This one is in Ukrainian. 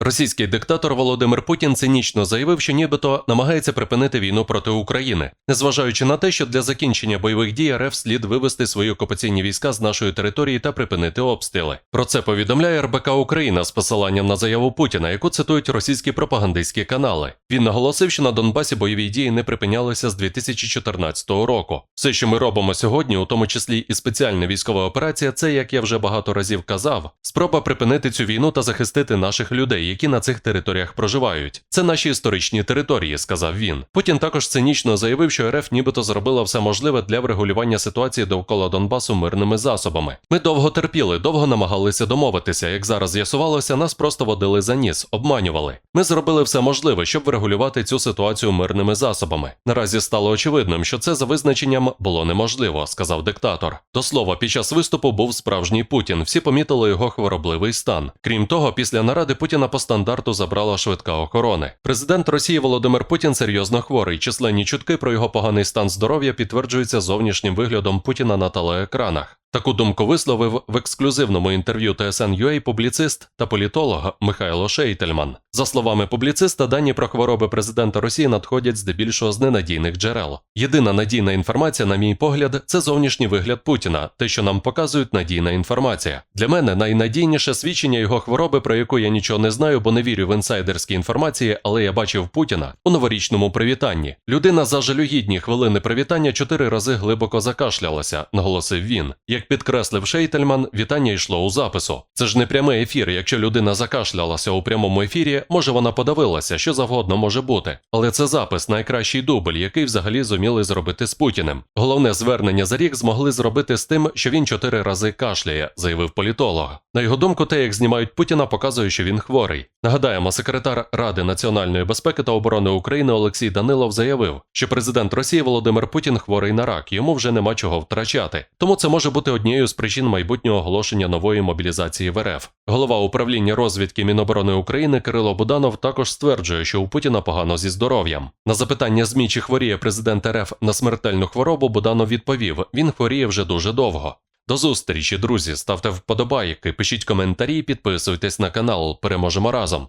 Російський диктатор Володимир Путін цинічно заявив, що нібито намагається припинити війну проти України, незважаючи на те, що для закінчення бойових дій РФ слід вивести свої окупаційні війська з нашої території та припинити обстріли. Про це повідомляє РБК Україна з посиланням на заяву Путіна, яку цитують російські пропагандистські канали. Він наголосив, що на Донбасі бойові дії не припинялися з 2014 року. Все, що ми робимо сьогодні, у тому числі і спеціальна військова операція, це як я вже багато разів казав, спроба припинити цю війну та захистити наших людей, які на цих територіях проживають. Це наші історичні території, сказав він. Путін також цинічно заявив, що РФ нібито зробила все можливе для врегулювання ситуації довкола Донбасу мирними засобами. Ми довго терпіли, довго намагалися домовитися. Як зараз з'ясувалося, нас просто водили за ніс, обманювали. Ми зробили все можливе, щоб врегулювати цю ситуацію мирними засобами. Наразі стало очевидним, що це за визначенням було неможливо, сказав диктатор. До слова, під час виступу був справжній Путін. Всі помітили його хворобливий стан. Крім того, після наради Путіна по стандарту забрала швидка охорони. Президент Росії Володимир Путін серйозно хворий. Численні чутки про його поганий стан здоров'я підтверджуються зовнішнім виглядом Путіна на телеекранах. Таку думку висловив в ексклюзивному інтерв'ю TSN.ua публіцист та політолог Михайло Шейтельман. За словами публіциста, дані про хвороби президента Росії надходять здебільшого з ненадійних джерел. Єдина надійна інформація, на мій погляд, це зовнішній вигляд Путіна, те, що нам показують надійна інформація. Для мене найнадійніше свідчення його хвороби, про яку я нічого не знаю, бо не вірю в інсайдерські інформації, але я бачив Путіна у новорічному привітанні. Людина за жалюгідні хвилини привітання чотири рази глибоко закашлялася, наголосив він. Як підкреслив Шейтельман, вітання йшло у запису. Це ж не прямий ефір. Якщо людина закашлялася у прямому ефірі, може вона подавилася, що завгодно може бути. Але це запис, найкращий дубль, який взагалі зуміли зробити з Путіним. Головне звернення за рік змогли зробити з тим, що він чотири рази кашляє, заявив політолог. На його думку, те, як знімають Путіна, показує, що він хворий. Нагадаємо, секретар Ради національної безпеки та оборони України Олексій Данилов заявив, що президент Росії Володимир Путін хворий на рак, йому вже нема чого втрачати. Тому це може бути однією з причин майбутнього оголошення нової мобілізації в РФ. Голова управління розвідки Міноборони України Кирило Буданов також стверджує, що у Путіна погано зі здоров'ям. На запитання ЗМІ, чи хворіє президент РФ на смертельну хворобу, Буданов відповів: він хворіє вже дуже довго. До зустрічі, друзі. Ставте вподобайки, пишіть коментарі, підписуйтесь на канал. Переможемо разом.